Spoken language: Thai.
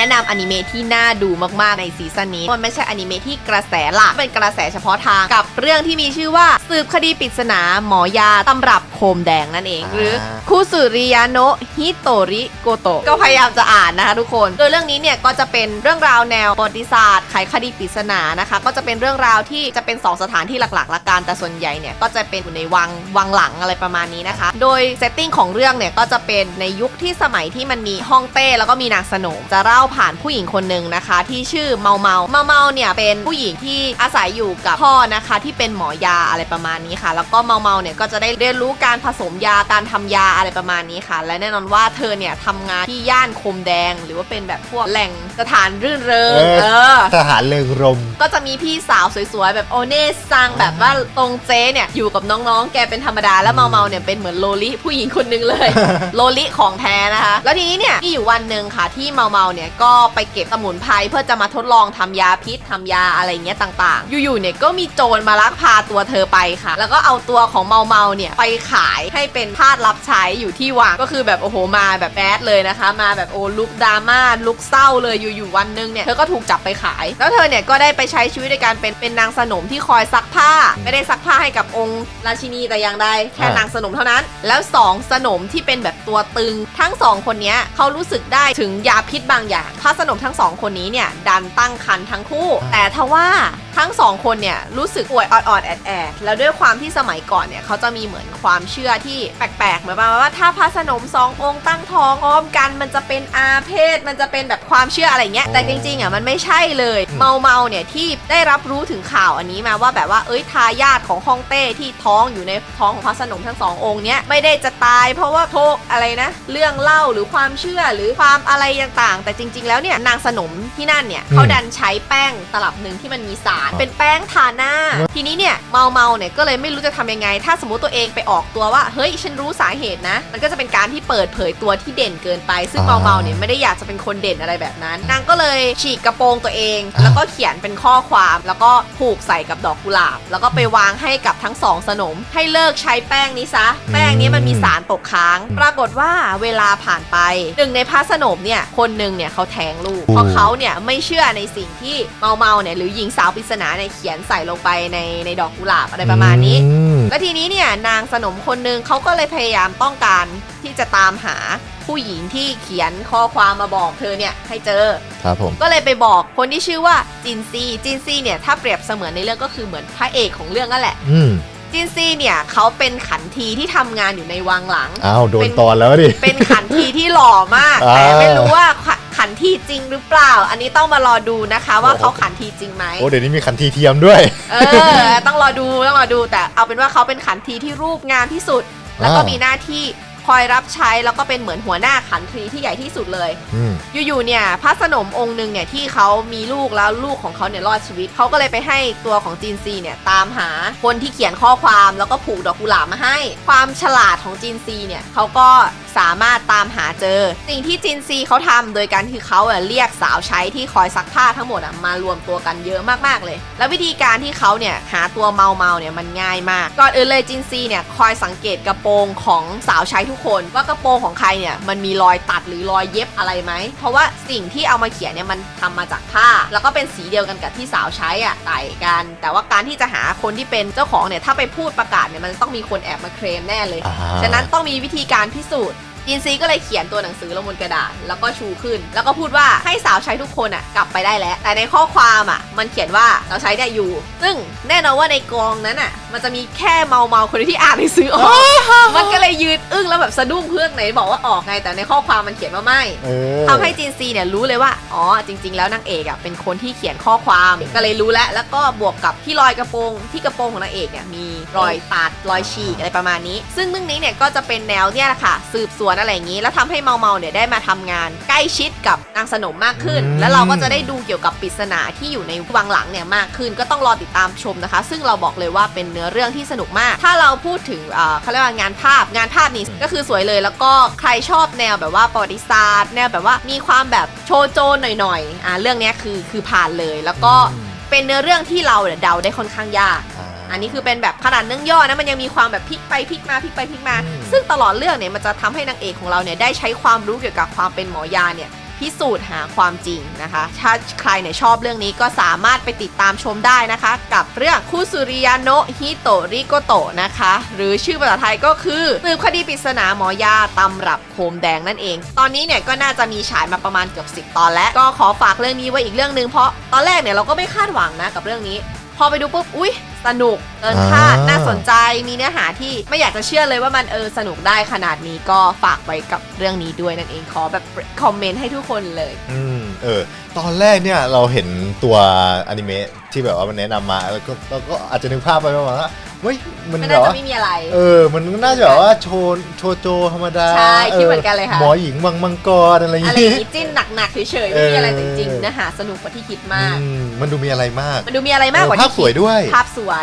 นะนำอนิเมะที่น่าดูมากๆในซีซั่นนี้ มันไม่ใช่อนิเมะที่กระแสหลักเป็นกระแสเฉพาะทางกับเรื่องที่มีชื่อว่า สืบคดีปริศนาหมอยาตำรับโคมแดงนั่นเอง หรือคุสุริยาโนะฮิโตริโกโตะก็พยายามจะอ่านนะคะทุกคน โดยเรื่องนี้เนี่ยก็จะเป็นเรื่องราวแนวประวัติศาสตร์ไขคดีปริศนานะคะ ก็จะเป็นเรื่องราวที่จะเป็น 2 สถานที่หลักๆละกันแต่ส่วนใหญ่เนี่ยก็จะเป็นอยู่ในวังวังหลังอะไรประมาณนี้นะคะ โดยเซตติ้งของเรื่องเนี่ยก็จะเป็นในยุคที่สมัยที่มันมีฮ่องเต้แล้วก็มีนางสนมจะเล่าผ่านผู้หญิงคนหนึ่งนะคะ ที่ชื่อเมาเมาเมาเมาเนี่ยเป็นผู้หญิงที่อาศัยอยู่กับพ่อนะคะที่เป็นหมอยาอะไรประมาณนี้ค่ะ แล้วก็เมาเมาเนี่ยก็จะได้เรียนรู้การผสมยาการทำยาอะไรประมาณนี้ค่ะ และแน่นอนว่าเธอเนี่ยทำงานที่ย่านคมแดง หรือว่าเป็นแบบพวกแหล่งสถานรื่นเริงเออเออทหารเริงรม ก็จะมีพี่สาวสวยๆแบบโอเน่ซังแบบว่าตรงเจ๊เนี่ยอยู่กับน้องๆ แกเป็นธรรมดาแล้วเมาเมาๆเนี่ยเป็นเหมือนโลลิผู้หญิงคนหนึงเลย โลลิของแท้นะคะ แล้วทีนี้เนี่ยมีอยู่วันหนึ่งค่ะที่เมาเมาๆเนี่ยก็ไปเก็บสมุนไพรเพื่อจะมาทดลองทำยาพิษทำยาอะไรเงี้ยต่างๆ อยู่ๆเนี่ยก็มีโจรมาลักพาตัวเธอไปค่ะ แล้วก็เอาตัวของเมาเมาๆเนี่ยไปขายให้เป็นทาสรับใช้อยู่ที่วังก็คือแบบโอ้โหมาแบบแบดเลยนะคะ มาแบบโอ้ลุกดราม่าลุกเศร้าเลยอยู่ๆวันหนึงเนี่ยเธอก็ถูกจับไปขาย แล้วเธอเนี่ยก็ได้ไปใช้ชีวิตในการเป็นเป็นนางสนมที่คอยซักผ้า ไม่ได้ซักผ้าให้กับองค์ราชินีแต่อย่างใดแค่นางสนมเท่านั้น แล้วสองสนมที่เป็นแบบตัวตึง ทั้งสองคนเนี้ยเขารู้สึกได้ถึงยาพิษบางอย่างพระสนมทั้งสองคนนี้เนี่ยดันตั้งครรภ์ทั้งคู่ แต่ทว่าทั้งสองคนเนี่ยรู้สึกป่วยออดๆแอดแอดๆแล้วด้วยความที่สมัยก่อนเนี่ยเขาจะมีเหมือนความเชื่อที่แปลกๆเหมือนประมาณว่าถ้าพระสนมสององค์ตั้งท้องพร้อมกันมันจะเป็นอาเพศ มันจะเป็นแบบความเชื่ออะไรเงี้ยแต่จริงๆอะมันไม่ใช่เลยอืมเมาเมาๆเนี่ยที่ได้รับรู้ถึงข่าวอันนี้มาว่าแบบว่าเอ้ยทายาทของฮ่องเต้ที่ท้องอยู่ในท้องของพระสนมทั้งสององค์เนี้ยไม่ได้จะตาย เพราะว่าโทษอะไรนะ เรื่องเล่าหรือความเชื่อหรือความอะไรต่างๆ แต่จริงๆ แล้วเนี่ยนางสนมที่นั่นเนี่ยเขาดันใช้แป้งตลับหนึ่งที่มันมีสารเป็นแป้งทาหน้า ทีนี้เนี่ยเมาเมาๆเนี่ยก็เลยไม่รู้จะทำยังไง ถ้าสมมติตัวเองไปออกตัวว่าเฮ้ยฉันรู้สาเหตุนะ มันก็จะเป็นการที่เปิดเผยตัวที่เด่นเกินไป ซึ่งอ่าเมาเมาๆเนี่ยไม่ได้อยากจะเป็นคนเด่นอะไรแบบนั้น นางก็เลยฉีกกระโปรงตัวเอง แล้วก็เขียนเป็นข้อความแล้วก็ผูกใส่กับดอกกุหลาบ แล้วก็ไปวางให้กับทั้งสองสนม ให้เลิกใช้แป้งนี้ซะ แป้งนี้มันมีสารตกค้าง ปรากฏว่าเวลาผ่านไปหนึ่งในพระสนมเนี่ยคนหนึ่งเนี่ยเขาแท้งลูก เพราะเขาเนี่ยไม่เชื่อในสิ่งที่เมาเมาๆเนี่ยหรือหญิงสาวปริศนาเนี่ยเขียนใส่ลงไปในในดอกกุหลาบอะไรประมาณนี้อืมแล้วทีนี้เนี่ยนางสนมคนหนึ่งเขาก็เลยพยายามต้องการที่จะตามหาผู้หญิงที่เขียนข้อความมาบอกเธอเนี่ยให้เจอ ครับผม ก็เลยไปบอกคนที่ชื่อว่าจินซีจินซีเนี่ยถ้าเปรียบเสมือนในเรื่องก็คือเหมือนพระเอกของเรื่องนั่นแหละ อืมจินซีเนี่ยเขาเป็นขันทีที่ทำงานอยู่ในวังหลัง อ้าว โดเป็นนตอนแล้วดิ เป็นขันทีที่หล่อมากอ่าแต่ไม่รู้ว่า ขะขันทีจริงหรือเปล่า อันนี้ต้องมารอดูนะคะว่าโอ้โหเขาขันทีจริงไหมโอ้เดี๋ยวนี้มีขันทีเทียมด้วย เออ ต้องรอดูต้องรอดูแต่เอาเป็นว่าเขาเป็นขันทีที่รูปงามที่สุด แล้วก็อ่ามีมีหน้าที่ คอยรับใช้แล้วก็เป็นเหมือนหัวหน้าขันทีที่ใหญ่ที่สุดเลย อืม อยู่ๆเนี่ยพระสนมองค์หนึ่งเนี่ยที่เขามีลูกแล้วลูกของเขาเนี่ยรอดชีวิตเขาก็เลยไปให้ตัวของจีนซีเนี่ยตามหาคนที่เขียนข้อความแล้วก็ผูกดอกกุหลาบมาให้ ความฉลาดของจีนซีเนี่ยเขาก็สามารถตามหาเจอ สิ่งที่จินซีเขาทำโดยการที่เขาอะเรียกสาวใช้ที่คอยซักผ้าทั้งหมดอะมารวมตัวกันเยอะมากๆเลย แล้ววิธีการที่เขาเนี่ยหาตัวเมาเมาๆเนี่ยมันง่ายมากก่อนอื่นเลยจินซีเนี่ยคอยสังเกตกระโปรงของสาวใช้ทุกคนว่ากระโปรงของใครเนี่ยมันมีรอยตัดหรือรอยเย็บอะไรไหม เพราะว่าสิ่งที่เอามาเขียนเนี่ยมันทำมาจากผ้า แล้วก็เป็นสีเดียวกันกับที่สาวใช้อะใส่กัน แต่ว่าการที่จะหาคนที่เป็นเจ้าของเนี่ยถ้าไปพูดประกาศเนี่ยมันต้องมีคนแอบมาเคลมแน่เลยอ่าฉะนั้นต้องมีวิธีการพิสูจน์ จินซีก็เลยเขียนตัวหนังสือลงบนกระดาษ แล้วก็ชูขึ้น แล้วก็พูดว่าให้สาวใช้ทุกคนอะกลับไปได้แล้ว แต่ในข้อความอะ มันเขียนว่าสาวใช้เนี่ยอยู่ ซึ่งแน่นอนว่าในกองนั้นอะ มันจะมีแค่เมาเมาๆคนเดียวที่อ่านหนังสือออกมันก็เลยยืนอึ้งแล้วแบบสะดุ้งเพื่อนไหนบอกว่าออกไงแต่ในข้อความมันเขียนว่าไม่เออทำให้จินซีเนี่ยรู้เลยว่าอ๋อจริง ๆ แล้วนางเอกอะเป็นคนที่เขียนข้อความก็เลยรู้แล้วแล้วก็บวกกับที่รอยกระโปรงที่กระโปรงของนางเอกเนี่ยมีรอยตัดรอยฉีกอะไรประมาณนี้ ซึ่งเรื่องนี้เนี่ยก็จะเป็นแนวเนี่ยแหละค่ะสืบสวนอะไรอย่างนี้ แล้วทำให้เมาเมาๆเนี่ยได้มาทำงาน ใกล้ชิดกับนางสนมมากขึ้นอืมแล้วเราก็จะได้ดูเกี่ยวกับปริศนาที่อยู่ในวังหลังเนี่ยมากขึ้น ก็ต้องรอติดตามชมนะคะ ซึ่งเราบอกเลยว่าเป็นเนื้อเรื่องที่สนุกมาก ถ้าเราพูดถึงเอ่อเขาเรียกว่างานภาพงานภาพนี้ก็คือสวยเลย แล้วก็ใครชอบแนวแบบว่าประวัติศาสตร์แนวแบบว่ามีความแบบโชว์โจนหน่อยๆอ่าเรื่องเนี้ยคือคือผ่านเลยแล้วก็อืมเป็นเนื้อเรื่องที่เราเนี่ยเดาได้ค่อนข้างยาก อ่าอันนี้คือเป็นแบบขนาดเรื่องย่อนะมันยังมีความแบบพลิกไปพลิกมาพลิกไปพลิกมาอืมซึ่งตลอดเรื่องเนี่ยมันจะทำให้นางเอกของเราเนี่ยได้ใช้ความรู้เกี่ยวกับความเป็นหมอยาเนี่ยพิสูจน์หาความจริงนะคะ ถ้าใครเนี่ยชอบเรื่องนี้ก็สามารถไปติดตามชมได้นะคะ กับเรื่องคุสุริยาโนะฮิโตริโกโตะนะคะ หรือชื่อภาษาไทยก็คือสืบคดีปริศนาหมอยาตำรับโคมแดงนั่นเอง ตอนนี้เนี่ยก็น่าจะมีฉายมาประมาณเกือบ 10 ตอนแล้ว ก็ขอฝากเรื่องนี้ไว้อีกเรื่องหนึ่งเพราะตอนแรกเนี่ยเราก็ไม่คาดหวังนะกับเรื่องนี้ พอไปดูปุ๊บ อุ้ย สนุกเกินคาดอ่าน่าสนใจมีเนื้อหาที่ไม่อยากจะเชื่อเลยว่ามันเออสนุกได้ขนาดนี้ก็ฝากไว้กับเรื่องนี้ด้วยนั่นเองขอแบบคอมเมนต์ให้ทุกคนเลย อืมเออตอนแรกเนี่ยเราเห็นตัวอนิเมะ ที่แบบว่ามันแนะนำมาแล้วก็เราก็อาจจะนึกภาพไปประมาณว่าเฮ้ยมันมันแบน่าบจะว่าไม่มีอะไร เออ มันน่าจะแบบว่าโชว์โชโจธรรมดาใช่คิดเหมือนกันเลยค่ะ หมอหญิงวังมังกรอะไรอย่างอะไรอย่างงี้ นี้จิ้นหนักๆเฉยๆไม่มีอะไรแต่จริงเออๆเนื้อหาสนุกกว่าที่คิดมาก อืมมันดูมีอะไรมากมันดูมีอะไรมากกว่าเออภาพที่สวยด้วย ภาพสวย